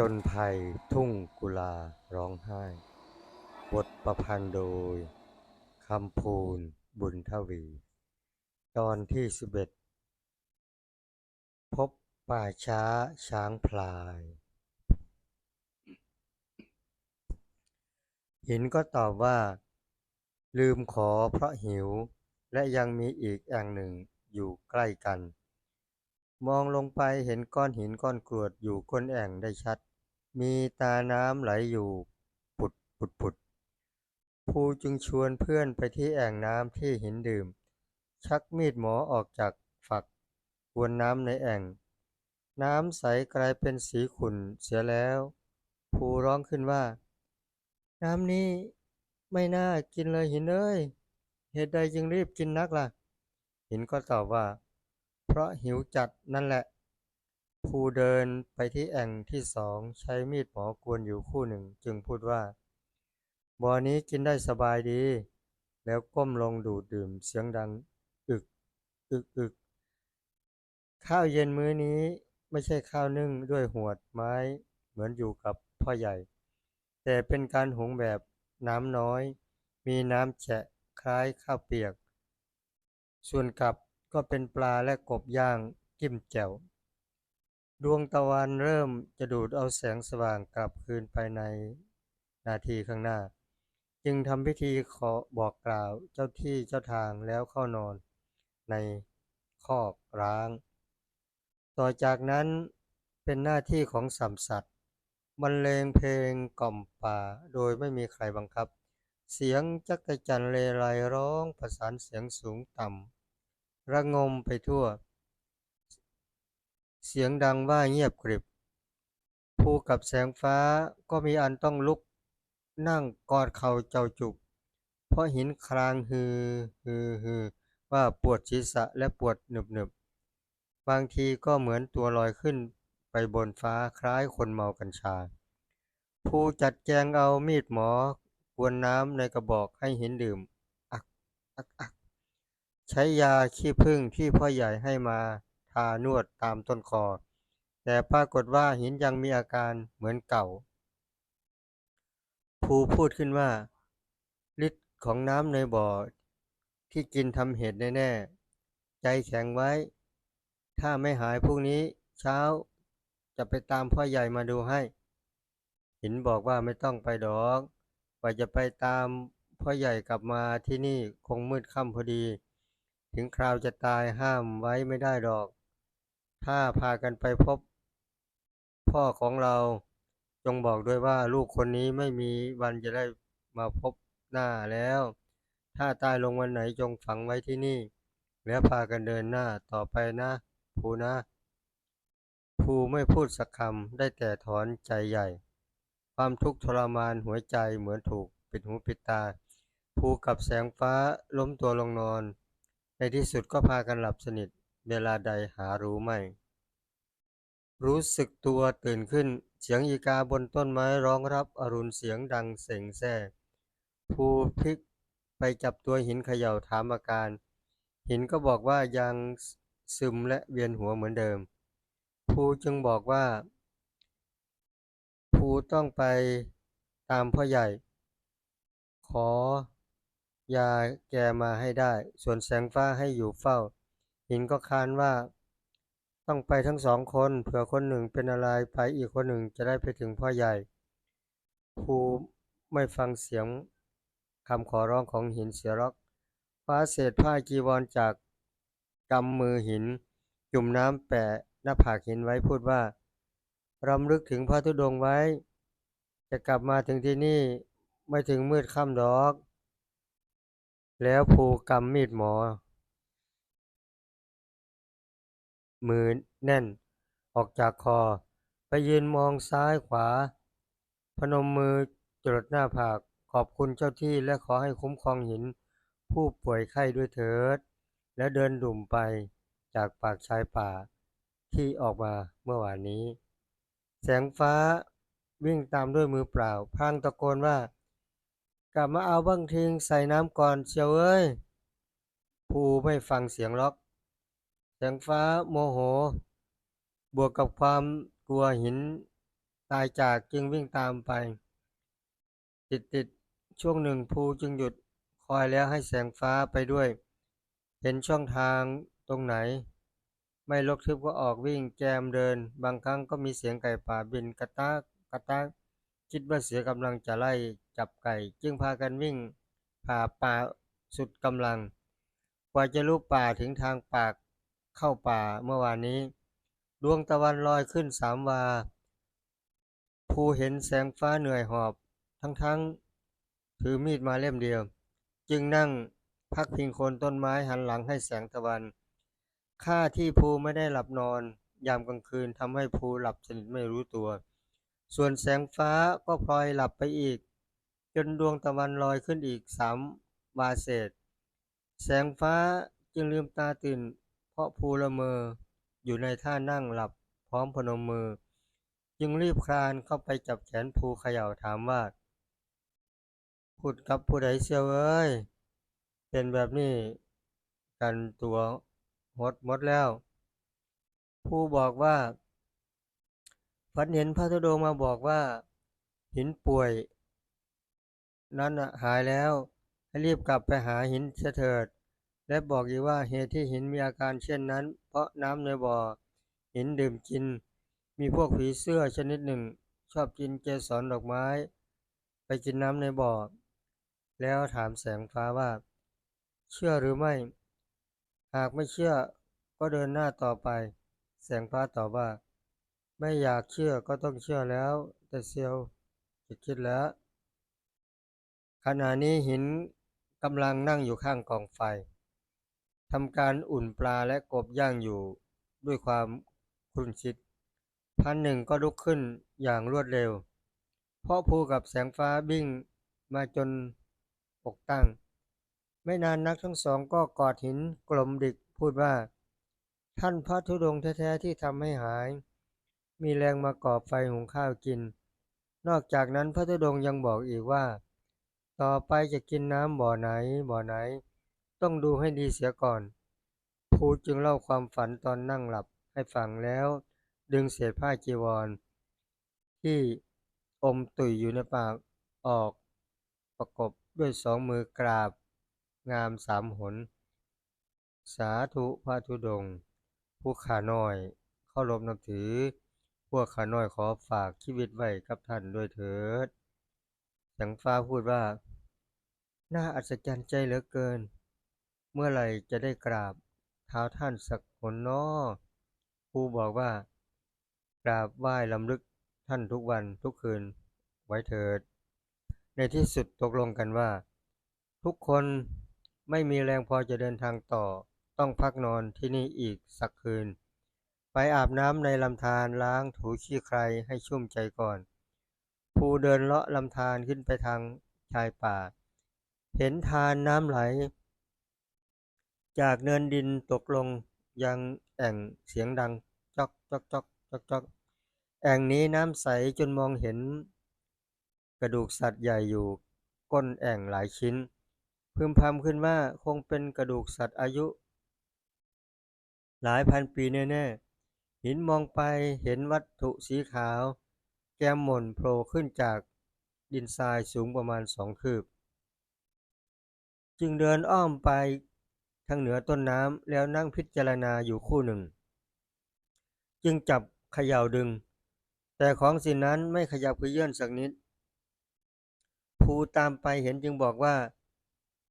จนภัยทุ่งกุลาร้องไห้ บทประพันธ์โดยคำพูนบุญทวี ตอนที่สิบเอ็ดพบป่าช้าช้างพลาย หินก็ตอบว่า ลืมขอเพราะหิวและยังมีอีกแอ่งหนึ่งอยู่ใกล้กัน มองลงไปเห็นก้อนหินก้อนกรวดอยู่ก้นแอ่งได้ชัด มีตาน้ำไหลอยู่ ปุดปุดปุดภูจึงชวนเพื่อนไปที่แอ่งน้ำที่หินดื่ม ชักมีดหมอออกจากฝักวนน้ำในแอ่ง น้ำใสกลายเป็นสีขุ่นเสียแล้ว ภูร้องขึ้นว่า น้ำนี้ไม่น่ากินเลยหินเอ้ยเหตุใดจึงรีบกินนักล่ะ หินก็ตอบว่า เพราะหิวจัดนั่นแหละ ภูเดินไปที่แอ่งที่สองใช้มีดหมอกวนอยู่คู่หนึ่ง จึงพูดว่าบ่อนี้กินได้สบายดี แล้วก้มลงดูดดื่มเสียงดัง อึก อึกอึกข้าวเย็นมื้อนี้ไม่ใช่ข้าวนึ่งด้วยหวดไม้เหมือนอยู่กับพ่อใหญ่ แต่เป็นการหุงแบบน้ำน้อย มีน้ำแฉะคล้ายข้าวเปียก ส่วนกับ ก็เป็นปลาและกบย่างจิ้มแจ่ว ดวงตะวันเริ่มจะดูดเอาแสงสว่างกลับคืนไปในนาทีข้างหน้า จึงทำพิธีขอบอกกล่าวเจ้าที่เจ้าทางแล้วเข้านอนในคอกร้าง ต่อจากนั้นเป็นหน้าที่ของสัมสัตว์บรรเลงเพลงกล่อมป่าโดยไม่มีใครบังคับ เสียงจักรจันเลไลร้องประสานเสียงสูงต่ำ ระงมไปทั่ว เสียงดังว่าเงียบกริบภูกับแสงฟ้าก็มีอันต้องลุก นั่งกอดเข่าเจ้าจุก เพราะหินครางฮือฮือฮือว่าปวดศีรษะและปวดหนึบหนึบบางทีก็เหมือนตัวลอยขึ้นไปบนฟ้าคล้ายคนเมากัญชาภูจัดแจงเอามีดหมอกวนน้ำในกระบอกให้หินดื่ม อักอักอัก ใช้ยาขี้ผึ้งที่พ่อใหญ่ให้มาทานวดตามต้นคอ แต่ปรากฏว่าหินยังมีอาการเหมือนเก่า ภูพูดขึ้นว่าฤทธิ์ของน้ำในบ่อ ที่กินทำเหตุแน่ๆใจแข็งไว้ ถ้าไม่หายพรุ่งนี้เช้าจะไปตามพ่อใหญ่มาดูให้ หินบอกว่าไม่ต้องไปดอกกว่าจะไปตามพ่อใหญ่กลับมาที่นี่คงมืดค่ำพอดี ถึงคราวจะตายห้ามไว้ไม่ได้ดอก ถ้าพากันไปพบ พ่อของเราจงบอกด้วยว่าลูกคนนี้ไม่มีวันจะได้มาพบหน้าแล้ว ถ้าตายลงวันไหนจงฝังไว้ที่นี่ แล้วพากันเดินหน้าต่อไปนะภูนะภูไม่พูดสักคำได้แต่ถอนใจใหญ่ ความทุกข์ทรมานหัวใจเหมือนถูกปิดหูปิดตาภูกับแสงฟ้าล้มตัวลงนอน ในที่สุดก็พากันหลับสนิทเวลาใดหารู้ไม่ รู้สึกตัวตื่นขึ้น เสียงอีกาบนต้นไม้ร้องรับอรุณเสียงดังเส็งแซ่ภูพลิกไปจับตัวหินเขย่าถามอาการ หินก็บอกว่ายังซึมและเวียนหัวเหมือนเดิม ภูจึงบอกว่า ภูต้องไปตามพ่อใหญ่ ขอ ยาแกมาให้ได้ ส่วนแสงฟ้าให้อยู่เฝ้าหินก็ค้านว่า ต้องไปทั้งสองคนเผื่อคนหนึ่งเป็นอะไรไปอีกคนหนึ่งจะได้ไปถึงพ่อใหญ่ภูไม่ฟังเสียงคำขอร้องของหินเสียรอกคว้าเศษผ้าจีวรจากกำมือหิน จุ่มน้ำแปะหน้าผากหินไว้พูดว่ารำลึกถึงพระธุดงไว้ จะกลับมาถึงที่นี่ไม่ถึงมืดค่ำดอก แล้วภูกำมีดหมอ มือแน่น ออกจากคอ ไปยืนมองซ้ายขวา พนมมือจรดหน้าผาก ขอบคุณเจ้าที่และขอให้คุ้มครองหิน ผู้ป่วยไข้ด้วยเถิด แล้วเดินดุ่มไปจากปากชายป่า ที่ออกมาเมื่อวานนี้ แสงฟ้าวิ่งตามด้วยมือเปล่าพลางตะโกนว่า กลับมาเอาบังทิงใส่น้ำก่อนเชียวเอ้ยภูไม่ฟังเสียงล็อกแสงฟ้าโมโห บวกกับความกลัวหินตายจากจึงวิ่งตามไป ติดติดๆช่วงหนึ่งภูจึงหยุดคอยแล้วให้แสงฟ้าไปด้วย เห็นช่องทางตรงไหน ไม่ลกทึบก็ออกวิ่งแจมเดิน บางครั้งก็มีเสียงไก่ป่าบินกระตากกระตาก คิดว่าเสือกำลังจะไล่จับไก่ จึงพากันวิ่งผ่าป่าสุดกำลัง กว่าจะลุกป่าถึงทางปากเข้าป่าเมื่อวานนี้ ดวงตะวันลอยขึ้นสามวา ภูเห็นแสงฟ้าเหนื่อยหอบ ทั้งๆถือมีดมาเล่มเดียว จึงนั่งพักพิงโคนต้นไม้หันหลังให้แสงตะวันข้าที่ภูไม่ได้หลับนอน ยามกลางคืนทำให้ภูหลับสนิทไม่รู้ตัว ส่วนแสงฟ้าก็พลอยหลับไปอีก จนดวงตะวันลอยขึ้นอีกสามวาเศษ แสงฟ้าจึงลืมตาตื่น เพราะภูละเมอ อยู่ในท่านั่งหลับพร้อมพนมมือ จึงรีบคลานเข้าไปจับแขนภูเขย่าถามว่าพูดกับผู้ใดเสียวเอ้ย เป็นแบบนี้กันตัวหดหมดแล้ว ผู้บอกว่า ฝันเห็นพระธุดงค์มาบอกว่า หินป่วย นั้นหายแล้ว ให้รีบกลับไปหาหินเสียเถิด และบอกอีกว่าเหตุที่หินมีอาการเช่นนั้น เพราะน้ำในบ่อ หินดื่มกิน มีพวกผีเสื้อชนิดหนึ่ง ชอบกินเกสรดอกไม้ ไปกินน้ำในบ่อ แล้วถามแสงฟ้าว่า เชื่อหรือไม่ หากไม่เชื่อก็เดินหน้าต่อไป แสงฟ้าตอบว่า ไม่อยากเชื่อก็ต้องเชื่อแล้ว แต่เซียวจะคิดแล้ว ขณะนี้หินกำลังนั่งอยู่ข้างกองไฟทำการอุ่นปลาและกบย่างอยู่ด้วยความครุ่นคิด พันหนึ่งก็ลุกขึ้นอย่างรวดเร็ว เพราะภูกับแสงฟ้าบิ้งมาจนอกตั้ง ไม่นานนักทั้งสองก็กอดหินกลมดิกพูดว่า ท่านพระธุดงค์แท้ ๆ ที่ทำให้หาย มีแรงมาก่อไฟหุงข้าวกิน นอกจากนั้นพระธุดงยังบอกอีกว่า ต่อไปจะกินน้ำบ่อไหนบ่อไหน ต้องดูให้ดีเสียก่อนภูจึงเล่าความฝันตอนนั่งหลับให้ฟังแล้ว ดึงเศษผ้าจีวร ที่อมตุยอยู่ในปากออก ประกบด้วยสองมือกราบ งามสามหน สาธุพระธุดงผู้ขาน้อยเคารพนับถือ วกขาน้อยขอฝากชีวิตไว้กับท่านด้วยเถิดแสงฟ้าพูดว่า น่าอัศจรรย์ใจเหลือเกิน เมื่อไหร่จะได้กราบเท้าท่านสักหนนอครูบอกว่า กราบไหว้ลำลึกท่านทุกวันทุกคืนไว้เถิด ในที่สุดตกลงกันว่า ทุกคนไม่มีแรงพอจะเดินทางต่อต้องพักนอนที่นี่อีกสักคืน ไปอาบน้ำในลำธารล้างถูขี้ใครให้ชุ่มใจก่อน ภูเดินเลาะลำธารขึ้นไปทางชายป่า เห็นทานน้ำไหล จากเนินดินตกลงยังแอ่งเสียงดังจอกจอกจอกจอกจอกแอ่งนี้น้ำใสจนมองเห็น กระดูกสัตว์ใหญ่อยู่ก้นแอ่งหลายชิ้น พึมพำขึ้นว่าคงเป็นกระดูกสัตว์อายุ หลายพันปีแน่ๆ หินมองไปเห็นวัตถุสีขาว แก้มหม่นโผล่ขึ้นจากดินทรายสูงประมาณสองคืบ จึงเดินอ้อมไปทางเหนือต้นน้ำแล้วนั่งพิจารณาอยู่คู่หนึ่ง จึงจับเขย่าดึง แต่ของสิ่งนั้นไม่ขยับเขยื่นสักนิด ภูตามไปเห็นจึงบอกว่า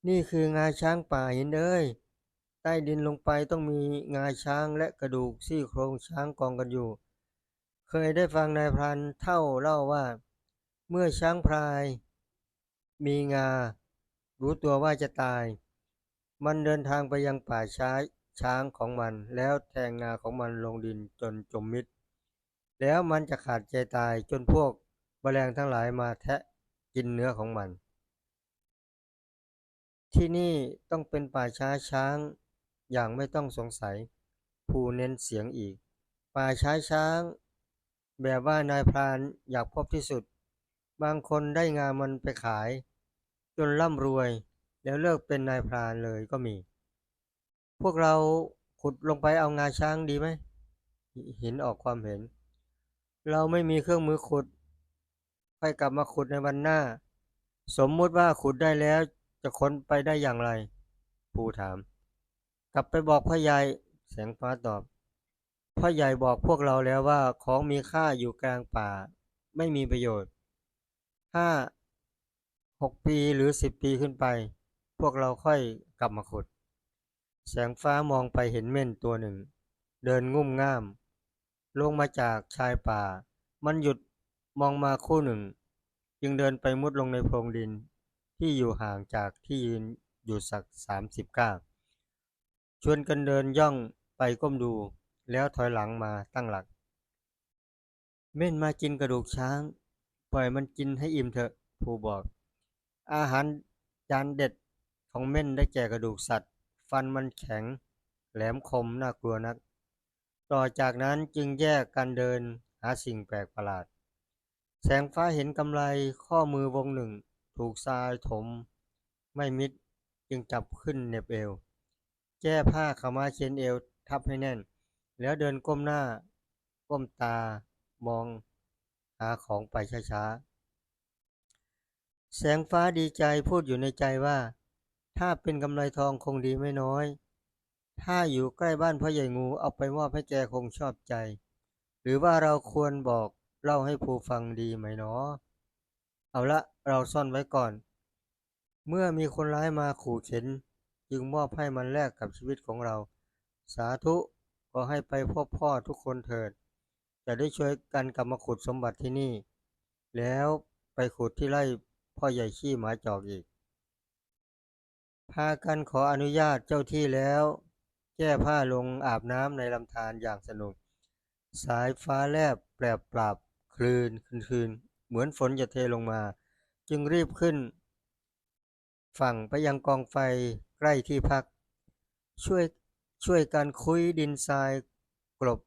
นี่คืองาช้างป่าหินเอ้ย ใต้ดินลงไปต้องมีงาช้างและกระดูกซี่โครงช้างกองกันอยู่ เคยได้ฟังนายพรานเท่าเล่าว่า เมื่อช้างพลาย มีงา รู้ตัวว่าจะตาย มันเดินทางไปยังป่าช้าช้างของมัน แล้วแทงงาของมันลงดินจนจมมิดแล้วมันจะขาดใจตายจนพวกแมลงทั้งหลายมาแทะกินเนื้อของมัน ที่นี่ต้องเป็นป่าช้าช้าง อย่างไม่ต้องสงสัย ภูเน้นเสียงอีก ป่าช้าช้าง แบบว่านายพรานอยากพบที่สุด บางคนได้งามันไปขาย จนร่ำรวย แล้วเลิกเป็นนายพรานเลยก็มี พวกเราขุดลงไปเอางาช้างดีไหมหินออกความเห็น เราไม่มีเครื่องมือขุด ค่อยกลับมาขุดในวันหน้า สมมุติว่าขุดได้แล้วจะค้นไปได้อย่างไร ปูถาม กลับไปบอกพ่อใหญ่แสงฟ้าตอบพ่อใหญ่บอกพวกเราแล้วว่าของมีค่าอยู่กลางป่า ไม่มีประโยชน์ห้าหกปีหรือสิบปีขึ้นไป พวกเราค่อยกลับมาขุด แสงฟ้ามองไปเห็นเม่นตัวหนึ่ง เดินงุ่มง่าม ลงมาจากชายป่า มันหยุดมองมาคู่หนึ่ง จึงเดินไปมุดลงในโพรงดิน ที่อยู่ห่างจากที่ยืนอยู่สักสามสิบก้าว ชวนกันเดินย่องไปก้มดู แล้วถอยหลังมาตั้งหลัก เม่นมากินกระดูกช้าง ปล่อยมันกินให้อิ่มเถอะผู้บอก อาหารจานเด็ดของเม่นได้แก่กระดูกสัตว์ ฟันมันแข็ง แหลมคมน่ากลัวนัก ต่อจากนั้นจึงแยกกันเดินหาสิ่งแปลกประหลาด แสงฟ้าเห็นกำไลข้อมือวงหนึ่ง ถูกทรายถม ไม่มิดจึงจับขึ้นเหน็บเอว แก้ผ้าขาม้าเชนเอวทับให้แน่น แล้วเดินก้มหน้า ก้มตามองหาของไปช้าๆ แสงฟ้าดีใจพูดอยู่ในใจว่า ถ้าเป็นกำไลทองคงดีไม่น้อย ถ้าอยู่ใกล้บ้านพ่อใหญ่งูเอาไปมอบให้แกคงชอบใจ หรือว่าเราควรบอกเล่าให้ผู้ฟังดีไหมเนาะเอาละเราซ่อนไว้ก่อน เมื่อมีคนร้ายมาขู่เข็น จึงมอบให้มันแลกกับชีวิตของเรา สาธุขอให้ไปพบพ่อทุกคนเถิด จะได้ช่วยกันกลับมาขุดสมบัติที่นี่ แล้วไปขุดที่ไร่พ่อใหญ่ขี้หมาจอกอีก พากันขออนุญาตเจ้าที่แล้ว แก้ผ้าลงอาบน้ำในลำธารอย่างสนุก สายฟ้าแลบแปรปราบคลืนคืนคืน เหมือนฝนจะเทลงมา จึงรีบขึ้น ฝั่งไปยังกองไฟ ใกล้ที่พัก ช่วยช่วยกันคุยดินทรายกลบ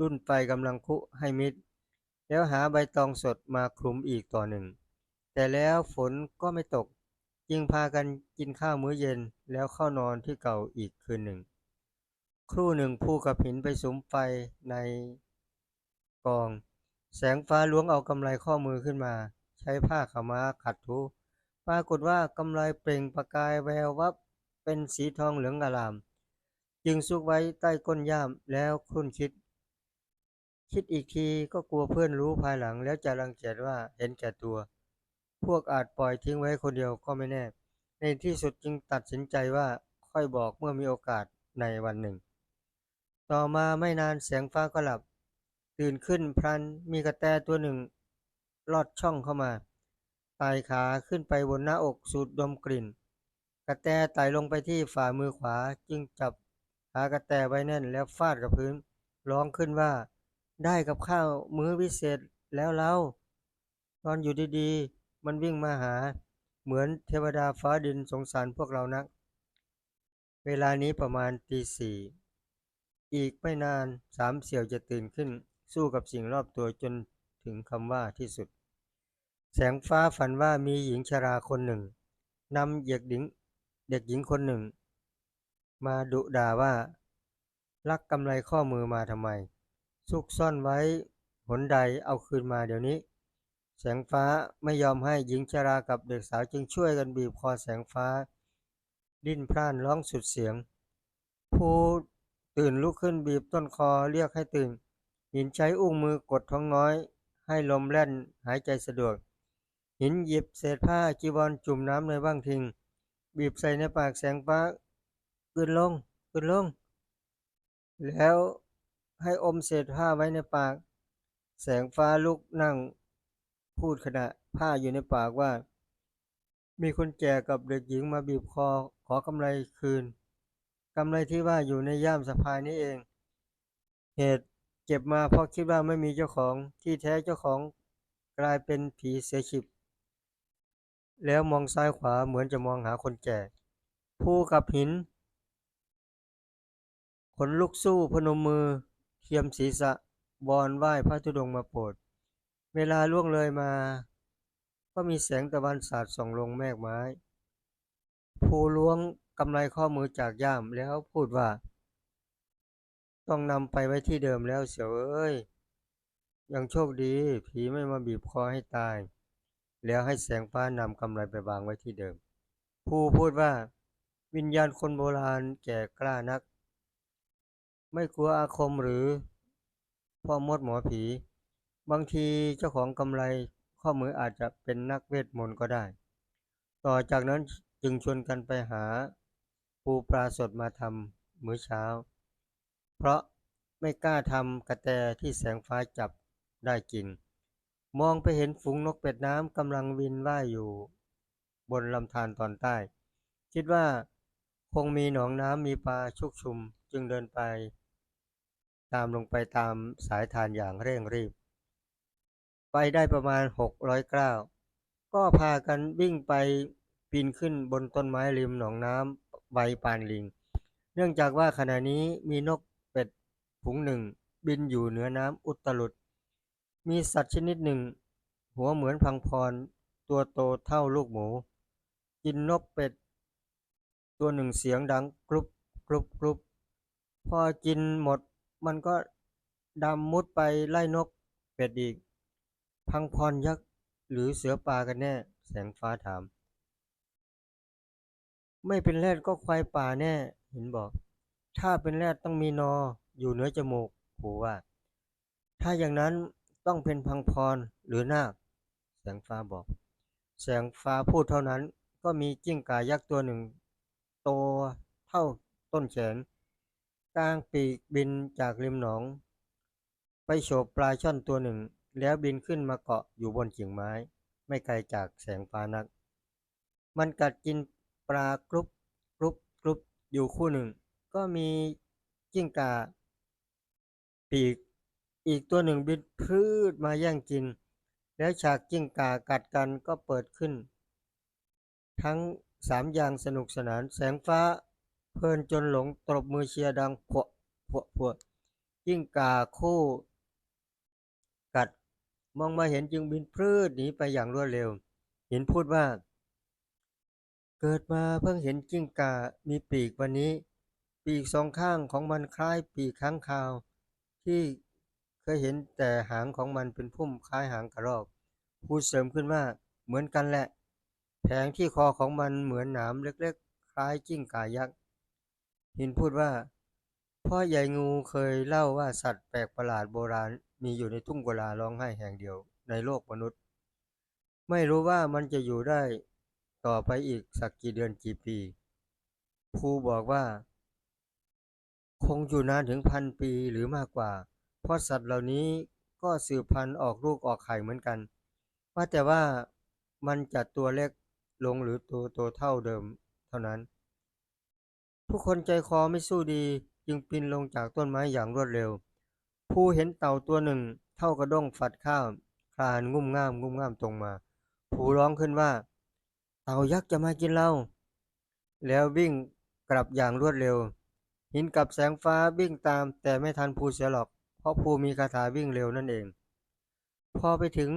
รุ่นไฟกำลังคุให้มิด แล้วหาใบตองสดมาคลุมอีกต่อหนึ่ง แต่แล้วฝนก็ไม่ตก จึงพากันกินข้าวมื้อเย็นแล้วเข้านอนที่เก่าอีกคืนหนึ่ง ครู่หนึ่งผู้กับหินไปสุมไฟในกอง แสงฟ้าล้วงเอากำไลข้อมือขึ้นมา ใช้ผ้าขาม้าขัดถูปรากฏว่ากำไลเปล่งประกายแวววับ เป็นสีทองเหลืองอลาม จึงซุกไว้ใต้ก้นย่ามแล้วครุ่นคิด คิดอีกทีก็กลัวเพื่อนรู้ภายหลังแล้วจะรังเกียจว่าเห็นแก่ตัว พวกอาจปล่อยทิ้งไว้คนเดียวก็ไม่แน่ ในที่สุดจึงตัดสินใจว่าค่อยบอกเมื่อมีโอกาสในวันหนึ่ง ต่อมาไม่นานแสงฟ้าก็หลับ ตื่นขึ้นพลันมีกระแตตัวหนึ่ง ลอดช่องเข้ามาไต่ขาขึ้นไปบนหน้าอกสูดดมกลิ่น กระแตไต่ลงไปที่ฝ่ามือขวาจึงจับหากระแตไว้แน่นแล้วฟาดกับพื้น ร้องขึ้นว่า ได้กับข้าวมื้อวิเศษแล้วเราตอนอยู่ดีๆ มันวิ่งมาหา เหมือนเทวดาฟ้าดินสงสารพวกเรานัก เวลานี้ประมาณตีสี่อีกไม่นานสามเสี่ยวจะตื่นขึ้น สู้กับสิ่งรอบตัวจนถึงคำว่าที่สุด แสงฟ้าฝันว่ามีหญิงชราคนหนึ่งนำเด็กหญิง เด็กหญิงคนหนึ่ง มาดุด่าว่า ลักกำไลข้อมือมาทำไม ซุกซ่อนไว้หนใดเอาคืนมาเดี๋ยวนี้ แสงฟ้าไม่ยอมให้หญิงชรากับเด็กสาวจึงช่วยกันบีบคอแสงฟ้า ดิ้นพร่านร้องสุดเสียง ผู้ตื่นลุกขึ้นบีบต้นคอเรียกให้ตื่น หินใช้อุ้งมือกดท้องน้อย ให้ลมแล่นหายใจสะดวก หินหยิบเศษผ้าจีวรจุ่มน้ำในบ้างทิ้ง บีบใส่ในปากแสงฟ้ากืนลงกืนลง แล้วให้อมเศษผ้าไว้ในปาก แสงฟ้าลุกนั่ง พูดขณะผ้าอยู่ในปากว่า มีคนแก่กับเด็กหญิงมาบีบคอขอกำไรคืนกำไรที่ว่าอยู่ในย่ามสะพายนี้เอง เหตุเก็บมาเพราะคิดว่าไม่มีเจ้าของที่แท้เจ้าของกลายเป็นผีเสียฉิบ แล้วมองซ้ายขวาเหมือนจะมองหาคนแก่ ผู้กับหิน ขนลุกสู้พนมมือเทียมศีรษะบอนไหว้พระธุดงค์มาโปรด เวลาล่วงเลยมา ก็มีแสงตะวันสาดส่องลงแมกไม้ ผู้ล้วงกำไรข้อมือจากย่ามแล้วพูดว่า ต้องนำไปไว้ที่เดิมแล้วเสียวเอ้ย ยังโชคดี ผีไม่มาบีบคอให้ตาย แล้วให้แสงฟ้านำกำไลไปวางไว้ที่เดิม ผู้พูดว่า วิญญาณคนโบราณแก่กล้านัก ไม่กลัวอาคมหรือพ่อมดหมอผี บางทีเจ้าของกำไลข้อมืออาจจะเป็นนักเวทมนต์ก็ได้ ต่อจากนั้นจึงชวนกันไปหา ปูปลาสดมาทำมื้อเช้า เพราะไม่กล้าทำกระแตที่แสงฟ้าจับได้กิน มองไปเห็นฝูงนกเป็ดน้ำกำลังบินว่ายอยู่ บนลำธารตอนใต้ คิดว่าคงมีหนองน้ำมีปลาชุกชุมจึงเดินไป ตามลงไปตามสายทานอย่างเร่งรีบ ไปได้ประมาณหกร้อยเก้าก็พากันวิ่งไปปีนขึ้นบนต้นไม้ริมหนองน้ำใบปานลิง เนื่องจากว่าขณะนี้มีนกเป็ดฝูงหนึ่งบินอยู่เหนือน้ำอุตลุด มีสัตว์ชนิดหนึ่ง หัวเหมือนพังพร ตัวโตเท่าลูกหมู กินนกเป็ด ตัวหนึ่งเสียงดังกรุบกรุบกรุบพอกินหมดมันก็ดำมุดไปไล่นกเป็ดอีก พังพรยักษ์หรือเสือป่ากันแน่ แสงฟ้าถาม ไม่เป็นแรดก็ควายป่าแน่ เห็นบอก ถ้าเป็นแรดต้องมีนออยู่เหนือจมูกผูว่า ถ้าอย่างนั้น ต้องเป็นพังพรหรือนาคแสงฟ้าบอก แสงฟ้าพูดเท่านั้น ก็มีจิ้งก่ายักษ์ตัวหนึ่งโตเท่าต้นแขนกลางปีกบินจากริมหนอง ไปโฉบปลาช่อนตัวหนึ่ง แล้วบินขึ้นมาเกาะอยู่บนกิ่งไม้ ไม่ไกลจากแสงฟ้านัก มันกัดกินปลากรุบกรุบกรุบอยู่คู่หนึ่ง ก็มีจิ้งก่าปีก อีกตัวหนึ่งบินพรืดมาแย่งกิน แล้วฉากจิ้งก่ากัดกันก็เปิดขึ้น ทั้งสามอย่างสนุกสนานแสงฟ้าเพลินจนหลงตบมือเชียร์ดังพวกพวกพวกจิ้งก่าคู่กัดมองมาเห็นจึงบินพรืดหนีไปอย่างรวดเร็ว เห็นพูดว่า เกิดมาเพิ่งเห็นจิ้งก่ามีปีกวันนี้ ปีกสองข้างของมันคล้ายปีกค้างคาว ที่ เคยเห็นแต่หางของมันเป็นพุ่มคล้ายหางกระรอก พูดเสริมขึ้นว่าเหมือนกันแหละ แผงที่คอของมันเหมือนหนามเล็กๆ คล้ายจิ้งก่ายักษ์หินพูดว่า พ่อใหญ่งูเคยเล่าว่าสัตว์แปลกประหลาดโบราณมีอยู่ในทุ่งกุลาร้องไห้แห่งเดียวในโลกมนุษย์ ไม่รู้ว่ามันจะอยู่ได้ต่อไปอีกสักกี่เดือนกี่ปีภูบอกว่า คงอยู่นานถึงพันปีหรือมากกว่า เพราะสัตว์เหล่านี้ก็สืบพันธุ์ออกลูกออกไข่เหมือนกัน ว่าแต่ว่ามันจะตัวเล็กลงหรือตัวโตเท่าเดิมเท่านั้นทุกคนใจคอไม่สู้ดีจึงปีนลงจากต้นไม้อย่างรวดเร็ว ผู้เห็นเต่าตัวหนึ่งเท่ากระด้งฝัดข้าวคลานงุ่มง่ามงุ่มง่ามตรงมา ผู้ร้องขึ้นว่า เต่ายักษ์จะมากินเรา แล้ววิ่งกลับอย่างรวดเร็ว หินกับแสงฟ้าวิ่งตามแต่ไม่ทันภูเสียหรอก เพราะภูมีคาถาวิ่งเร็วนั่นเอง พอไปถึง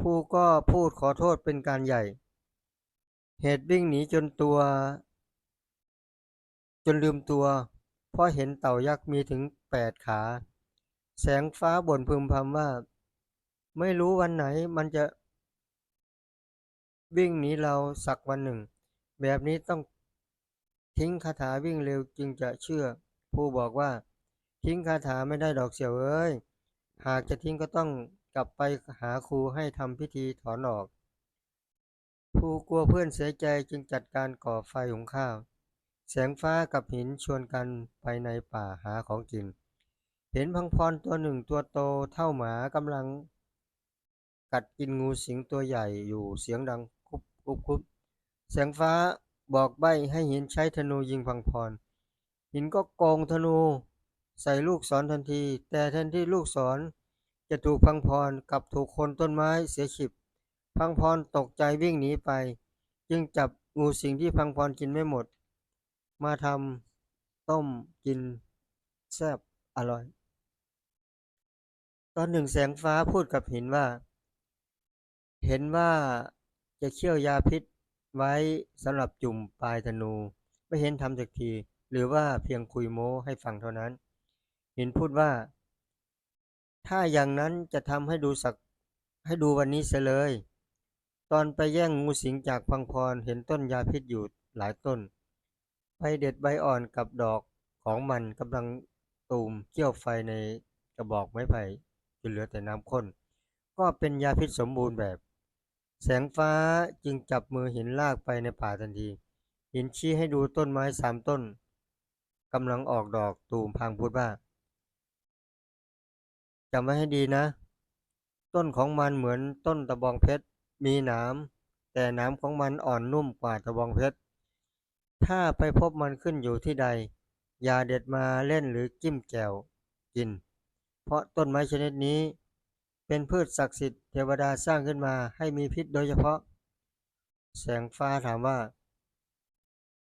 ภูก็พูดขอโทษเป็นการใหญ่ เหตุวิ่งหนีจนตัว จนลืมตัว เพราะเห็นเต่ายักษ์มีถึงแปดขา แสงฟ้าบ่นพึมพำว่า ไม่รู้วันไหนมันจะ วิ่งหนีเราสักวันหนึ่ง แบบนี้ต้องทิ้งคาถาวิ่งเร็วจึงจะเชื่อ ผู้บอกว่า ทิ้งคาถาไม่ได้ดอกเสียวเอ้ย หากจะทิ้งก็ต้องกลับไปหาครูให้ทำพิธีถอนออกผู้กลัวเพื่อนเสียใจจึงจัดการก่อไฟหุงข้าว แสงฟ้ากับหินชวนกันไปในป่าหาของกิน เห็นพังพรตัวหนึ่งตัวโตเท่าหมากำลัง กัดกินงูสิงตัวใหญ่อยู่เสียงดังคุบคุบคุบแสงฟ้าบอกใบให้หินใช้ธนูยิงพังพร หินก็โกงธนู ใส่ลูกศรทันที แต่แทนที่ลูกศรจะถูกพังพรกับถูกคนต้นไม้เสียฉิบ พังพรตกใจวิ่งหนีไป จึงจับงูสิ่งที่พังพรกินไม่หมด มาทำต้มกินแซ่บอร่อย ตอนหนึ่งแสงฟ้าพูดกับหินว่า เห็นว่าจะเคี่ยวยาพิษไว้สำหรับจุ่มปลายธนู ไม่เห็นทำสักที หรือว่าเพียงคุยโม้ให้ฟังเท่านั้น เหินพูดว่า ถ้าอย่างนั้นจะทำให้ดูสักให้ดูวันนี้เสียเลย ตอนไปแย่งงูสิงจากพังพรเห็นต้นยาพิษอยู่หลายต้น ไปเด็ดใบอ่อนกับดอกของมันกำลังตูมเกี่ยวไฟในกระบอกไม้ไผ่จนเหลือแต่น้ำข้น ก็เป็นยาพิษสมบูรณ์แบบ แสงฟ้าจึงจับมือหินลากไปในป่าทันที หินชี้ให้ดูต้นไม้สามต้นกำลังออกดอกตูมพางพูดว่า จำไว้ให้ดีนะ ต้นของมันเหมือนต้นตะบองเพชร มีหนามแต่หนามของมันอ่อนนุ่มกว่าตะบองเพชร ถ้าไปพบมันขึ้นอยู่ที่ใด อย่าเด็ดมาเล่นหรือจิ้มแจ่วกิน เพราะต้นไม้ชนิดนี้ เป็นพืชศักดิ์สิทธิ์เทวดาสร้างขึ้นมาให้มีพิษโดยเฉพาะ แสงฟ้าถามว่า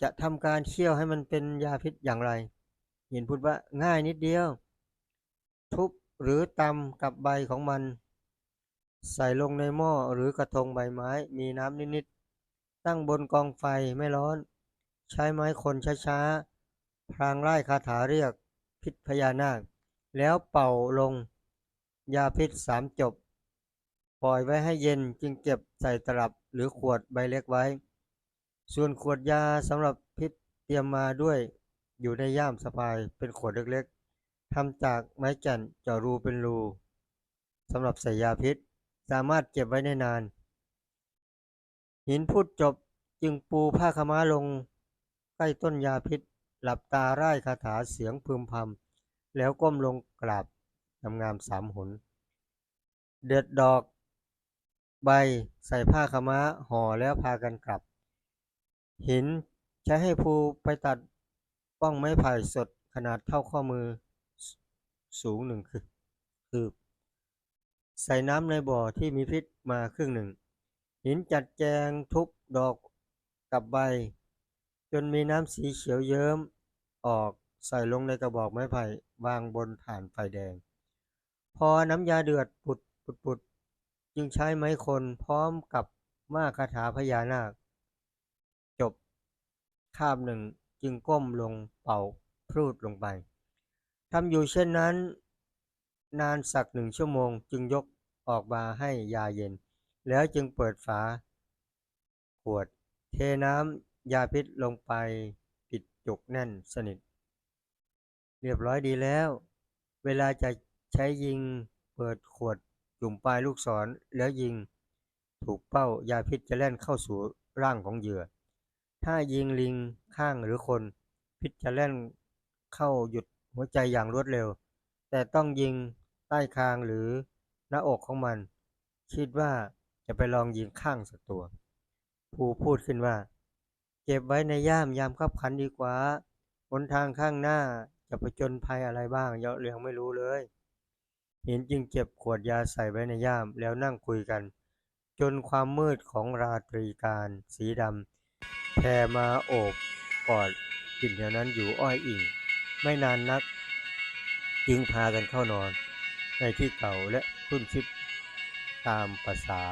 จะทำการเคี่ยวให้มันเป็นยาพิษอย่างไร หินพูดว่าง่ายนิดเดียว ทุบ หรือตำกับใบของมัน ใส่ลงในหม้อหรือกระทงใบไม้มีน้ำนิดๆตั้งบนกองไฟไม่ร้อน ใช้ไม้คนช้าๆพลางไล่คาถาเรียกพิษพญานาค แล้วเป่าลง ยาพิษสามจบ ปล่อยไว้ให้เย็นจึงเก็บใส่ตลับหรือขวดใบเล็กไว้ ส่วนขวดยาสำหรับพิษเตรียมมาด้วยอยู่ในย่ามสะพายเป็นขวดเล็กๆ ทำจากไม้แก่นเจาะรูเป็นรูสำหรับใส่ยาพิษ สามารถเก็บไว้ได้นาน หินพูดจบจึงปูผ้าขม้าลง ใกล้ต้นยาพิษ หลับตาร่ายคาถาเสียงพึมพำแล้วก้มลงกราบงามๆสามหน เด็ดดอก ใบใส่ผ้าขม้าห่อแล้วพากันกลับ หินใช้ให้ภูไปตัดป้องไม้ไผ่สดขนาดเท่าข้อมือ สูงหนึ่งคือคือใส่น้ำในบ่อที่มีพิษมาครึ่งหนึ่ง หินจัดแจงทุบดอกกับใบ จนมีน้ำสีเขียวเยิ้มออกใส่ลงในกระบอกไม้ไผ่วางบนถ่านไฟแดง พอน้ำยาเดือดปุดปุดปุดจึงใช้ไม้คนพร้อมกับมาคาถาพญานาค จบคาบหนึ่งจึงก้มลงเป่าพรูดลงไป ทำอยู่เช่นนั้น นานสักหนึ่งชั่วโมงจึงยกออกมาให้ยาเย็น แล้วจึงเปิดฝา ขวด เทน้ำยาพิษลงไปปิดจุกแน่นสนิท เรียบร้อยดีแล้ว เวลาจะใช้ยิงเปิดขวดจุ่มปลายลูกศรแล้วยิง ถูกเป้ายาพิษจะแล่นเข้าสู่ร่างของเหยื่อ ถ้ายิงลิงข้างหรือคน พิษจะแล่นเข้าหยุด หัวใจอย่างรวดเร็ว แต่ต้องยิงใต้คางหรือหน้าอกของมัน คิดว่าจะไปลองยิงข้างสักตัวผู้พูดขึ้นว่า เก็บไว้ในย่ามยามคับขันดีกว่าหนทางข้างหน้าจะผจญภัยอะไรบ้างเยาะเรียงไม่รู้เลยเห็นจึงเก็บขวดยาใส่ไว้ในย่ามแล้วนั่งคุยกัน จนความมืดของราตรีการสีดำแผ่มาโอบกอดกลิ่นแถวนั้นอยู่อ้อยอิ่ง ไม่นานนัก จึงพากันเข้านอนในที่เก่าและคุ้นชิบตามภาษา